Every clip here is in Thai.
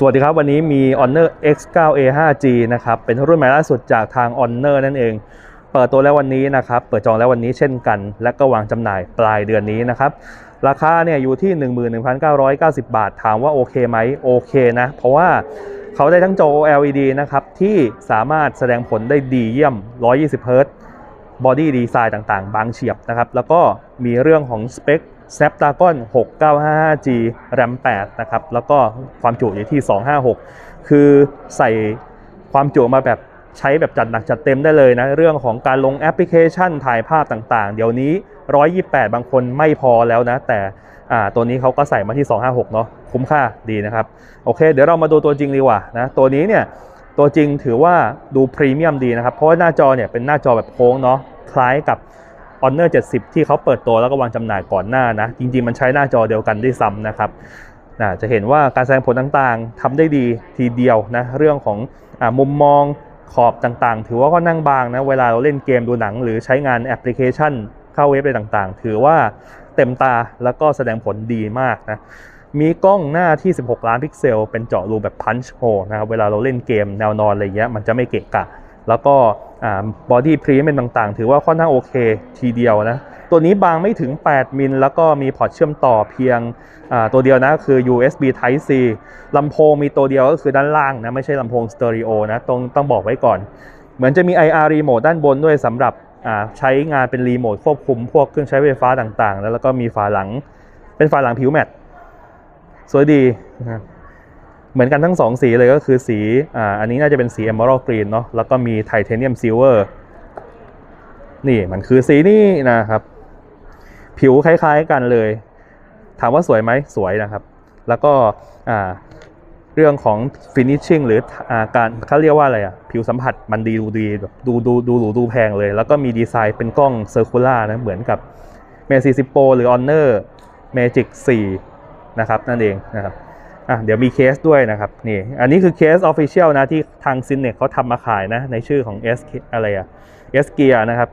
สวัสดีครับ วันนี้มี Honor X9A 5G นะครับเป็นรุ่นใหม่ล่าสุดจากทาง Honor นั่นเอง เปิดตัวแล้ววันนี้นะครับ เปิดจองแล้ววันนี้เช่นกัน และก็วางจำหน่ายปลายเดือนนี้นะครับ ราคาเนี่ยอยู่ที่ 11,990 บาท ถามว่าโอเคไหมโอเคนะ เพราะว่าเขาได้ทั้งจอ OLED นะครับ ที่สามารถแสดงผลได้ดีเยี่ยม 120 Hz บอดี้ดีไซน์ต่างๆ บางเฉียบนะครับ แล้วก็มีเรื่องของสเปค Snapdragon 6955G RAM 8นะครับ แล้วก็ความจุอยู่ที่ 256 คือใส่ความจุมาแบบใช้แบบจัดหนักจัดเต็มได้เลยนะ เรื่องของการลงแอปพลิเคชันถ่ายภาพต่างๆ เดี๋ยวนี้ 128 บางคนไม่พอแล้วนะ แต่อ่าตัวนี้เขาก็ใส่มาที่ 256 เนาะคุ้มค่าดีนะครับ โอเค เดี๋ยวเรามาดูตัวจริงดีกว่านะ ตัวนี้เนี่ย ตัวจริงถือว่าดูพรีเมียมดีนะครับ เพราะว่าหน้าจอเนี่ยเป็นหน้าจอแบบโค้งเนาะคล้ายกับ Honor 70 ที่เขาเปิดตัวแล้วก็วางจำหน่ายก่อนหน้านะ จริงๆ มันใช้หน้าจอเดียวกันด้วยซ้ำนะครับนะจะเห็นว่าการแสดงผลต่างๆทำได้ดีทีเดียวนะ เรื่องของอมุมมองขอบต่างๆ ถือว่าก็นั่งบางนะ เวลาเราเล่นเกมดูหนัง หรือใช้งานแอปพลิเคชันเข้าเว็บอะไรต่างๆ ถือว่าเต็มตาแล้วก็แสดงผลดีมากนะมีกล้องหน้าที่ 16 ล้านพิกเซล เป็นเจาะรูแบบ punch hole นะครับ เวลาเราเล่นเกมแนวนอนอะไรเงี้ย มันจะไม่เกะกะ แล้วก็บอดี้พรีเมนต่างๆ ถือว่าค่อนข้างโอเคทีเดียวนะ ตัวนี้บางไม่ถึง 8 มิล แล้วก็มีพอร์ตเชื่อมต่อเพียงตัวเดียวนะคือ USB Type C ลำโพงมีตัวเดียวก็คือด้านล่างนะไม่ใช่ลำโพงสเตอริโอนะต้องต้องบอกไว้ก่อน เหมือนจะมี IR remote ด้านบนด้วยสำหรับใช้งานเป็นรีโมทควบคุมพวกเครื่องใช้ไฟฟ้าต่างๆ แล้วแล้วก็มีฝาหลังเป็นฝาหลังผิวแมตต์สวยดีนะครับ เหมือนกันทั้งสองสีเลยก็คือสีอ่าอันนี้น่าจะเป็นสี Emerald Green เนาะแล้วก็มี Titanium Silver นี่มันคือสีนี้นะครับ ผิวคล้ายๆกันเลย ถามว่าสวยไหมสวยนะครับ แล้วก็อ่าเรื่องของ finishing หรืออาการเขาเรียกว่าอะไรอะผิวสัมผัสมันดีดูดีแบบดูดูดูหรูดูแพงเลย แล้วก็มีดีไซน์เป็นกล้องเซอร์คูล่านะเหมือนกับ m a 40 Pro หรือ Honor Magic 4 นะครับ นั่นเองนะครับ อะเดี๋ยวมีเคสด้วยนะครับนี่อันนี้คือเคส Official นะที่ทาง c i n e เขาทำมาขายนะในชื่อของ S อะไรอะ S Gear นะครับ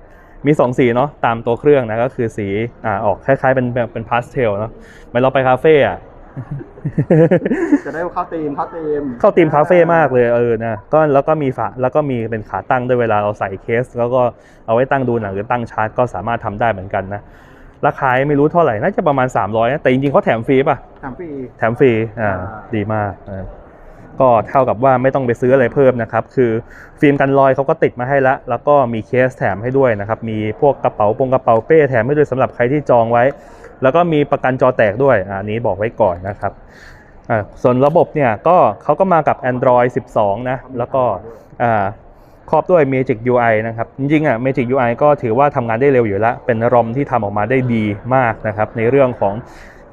มี 2 สีเนาะตามตัวเครื่องนะก็คือสีอ่าออกคล้ายๆเป็นแบบเป็นพาสเทลเนาะเหมือนเราไปคาเฟ่อะจะได้เข้าธีมเข้าธีมเข้าทีมคาเฟ่มากเลยเออนะก็แล้วก็มีฝาแล้วก็มีเป็นขาตั้งด้วยเวลาเราใส่เคส แล้วก็เอาไว้ตั้งดูหนังหรือตั้งชาร์จก็สามารถทำได้เหมือนกันนะ ราคาไม่รู้เท่าไหร่น่าจะประมาณ 300นะแต่จริงๆเขาแถมฟรีป่ะถามฟรีแถมฟรีอ่าอ่าดีมากนะก็เท่ากับว่าไม่ต้องไปซื้ออะไรเพิ่มนะครับ คือฟิล์มกันรอยเขาก็ติดมาให้ละแล้วก็มีเคสแถมให้ด้วยนะครับ มีพวกกระเป๋าปงกระเป๋าเป้แถมให้ด้วยสำหรับใครที่จองไว้ แล้วก็มีประกันจอแตกด้วยอันนี้บอกไว้ก่อนนะครับอ่าส่วนระบบเนี่ยก็เขาก็มากับ Android 12 นะ แล้วก็อ่า ครอบด้วย Magic UI นะครับ จริงๆอะ Magic UI ก็ถือว่าทำงานได้เร็วอยู่แล้ว เป็นรอมที่ทำออกมาได้ดีมากนะครับ ในเรื่องของ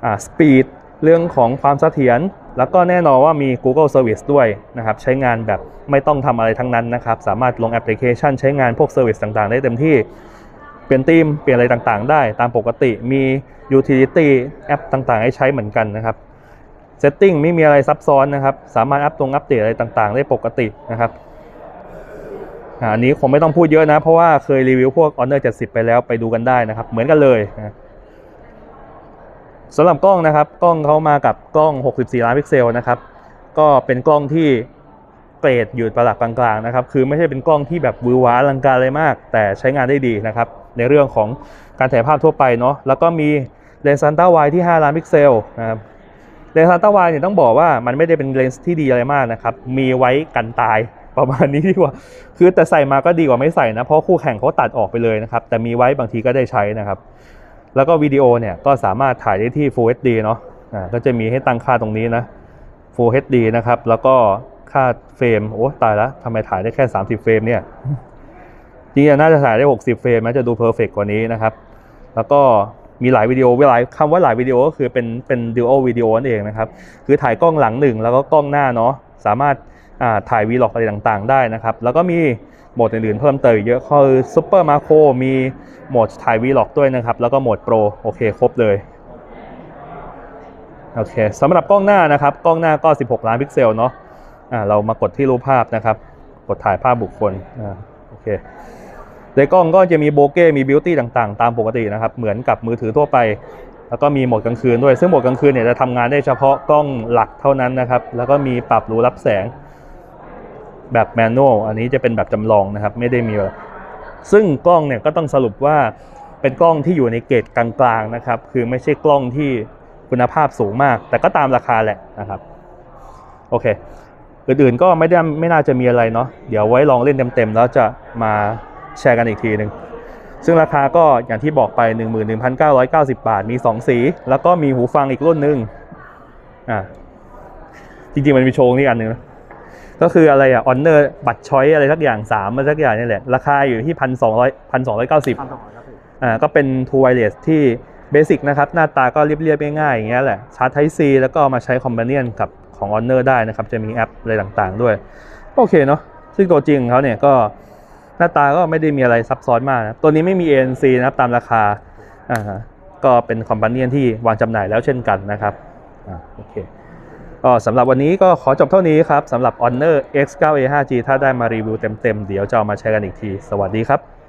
อ่า speed เรื่องของความเสถียรแล้วก็แน่นอนว่ามี Google Service ด้วยนะครับ ใช้งานแบบไม่ต้องทำอะไรทั้งนั้นนะครับ สามารถลงแอปพลิเคชันใช้งานพวก Service ต่างๆ ได้เต็มที่ เปลี่ยนธีมเปลี่ยนอะไรต่างๆ ได้ ตามปกติมี Utility แอปต่างๆ ให้ใช้เหมือนกันนะครับ Setting ไม่มีอะไรซับซ้อนนะครับ สามารถอัปตรงอัปเดตอะไรต่างๆ ได้ปกตินะครับ อันนี้คงไม่ต้องพูดเยอะนะ เพราะว่าเคยรีวิวพวก Honor 70 ไปแล้วไปดูกันได้นะครับ เหมือนกันเลยนะสำหรับกล้องนะครับ กล้องเขามากับกล้อง 64 ล้านพิกเซลนะครับ ก็เป็นกล้องที่เกรดอยู่ประดับกลางๆนะครับ คือไม่ใช่เป็นกล้องที่แบบวือหวาอลังการเลยมาก แต่ใช้งานได้ดีนะครับ ในเรื่องของการถ่ายภาพทั่วไปเนาะ แล้วก็มีเลนส์ซันต้าไวที่ 5 ล้านพิกเซลนะครับ เลนส์ซันต้าไวเนี่ยต้องบอกว่ามันไม่ได้เป็นเลนส์ที่ดีอะไรมากนะครับ มีไว้กันตาย ประมาณนี้ดีกว่า คือแต่ใส่มาก็ดีกว่าไม่ใส่นะ เพราะคู่แข่งเขาตัดออกไปเลยนะครับ แต่มีไว้บางทีก็ได้ใช้นะครับ แล้วก็วิดีโอเนี่ยก็สามารถถ่ายได้ที่ Full HD เนาะอ่าก็จะมีให้ตั้งค่าตรงนี้นะ Full HD นะครับ แล้วก็ค่าเฟรม โอ้ตายแล้วทำไมถ่ายได้แค่ 30 เฟรมเนี่ย จริงๆน่าจะถ่ายได้ 60 เฟรมนะจะดูเพอร์เฟกกว่านี้นะครับ แล้วก็มีหลายวิดีโอเวลาคำว่าหลายวิดีโอก็คือเป็นเป็นดิโอวิดีโอนั่นเองนะครับ คือถ่ายกล้องหลังหนึ่งแล้วก็กล้องหน้าเนาะ สามารถ ถ่ายวีล็อกอะไรต่างๆ ได้นะครับ แล้วก็มีโหมดอื่นๆเพิ่มเติมอีกเยอะคือซุปเปอร์มาโครมีโหมดถ่ายวีล็อกด้วยนะครับ แล้วก็โหมดโปรโอเคครบเลยโอเคสำหรับกล้องหน้านะครับกล้องหน้าก็ 16 ล้านพิกเซลเนาะอ่าเรามากดที่รูปภาพนะครับ กดถ่ายภาพบุคคลอ่าโอเคในกล้องก็จะมีโบเก้มีบิวตี้ต่างๆ ตามปกตินะครับ เหมือนกับมือถือทั่วไป แล้วก็มีโหมดกลางคืนด้วย ซึ่งโหมดกลางคืนเนี่ยจะทำงานได้เฉพาะกล้องหลักเท่านั้นนะครับ แล้วก็มีปรับรูรับแสง แบบแมนนวลอันนี้จะเป็นแบบจำลองนะครับ ไม่ได้มีซึ่งกล้องเนี่ยก็ต้องสรุปว่าเป็นกล้องที่อยู่ในเกรดกลางๆนะครับ คือไม่ใช่กล้องที่คุณภาพสูงมาก แต่ก็ตามราคาแหละนะครับ โอเค อื่นๆก็ไม่ได้ไม่น่าจะมีอะไรเนาะเดี๋ยวไว้ลองเล่นเต็มๆแล้วจะมาแชร์กันอีกทีหนึ่งซึ่งราคาก็อย่างที่บอกไป 11,990 บาทมี 2 สี แล้วก็มีหูฟังอีกรุ่นหนึ่งอ่าจริงๆมันมีโชว์นี่อันหนึ่งนะ ก็คืออะไรอะ Honor บัตรช้อยอะไรสักอย่าง3มาสักอย่างนี่แหละ ราคาอยู่ที่1,200 1,290พันสองร้อยครับพี่อ่าก็เป็น True Wireless ที่เบสิกนะครับ หน้าตาก็เรียบๆง่ายๆอย่างเงี้ยแหละชาร์จ Type C แล้วก็เอามาใช้ Companion กับของ Honor ได้นะครับ จะมีแอปอะไรต่างๆ ด้วย โอเคเนาะซึ่งตัวจริงของเขาเนี่ยก็หน้าตาก็ไม่ได้มีอะไรซับซ้อนมากนะตัวนี้ไม่มี ANC นะครับตามราคาอ่าฮะก็เป็น Companion ที่วางจำหน่ายแล้วเช่นกันนะครับอ่าโอเค ก็สำหรับวันนี้ก็ขอจบเท่านี้ครับสำหรับ Honor X9A 5G ถ้าได้มารีวิวเต็มๆ เดี๋ยวจะเอามาแชร์กันอีกที สวัสดีครับ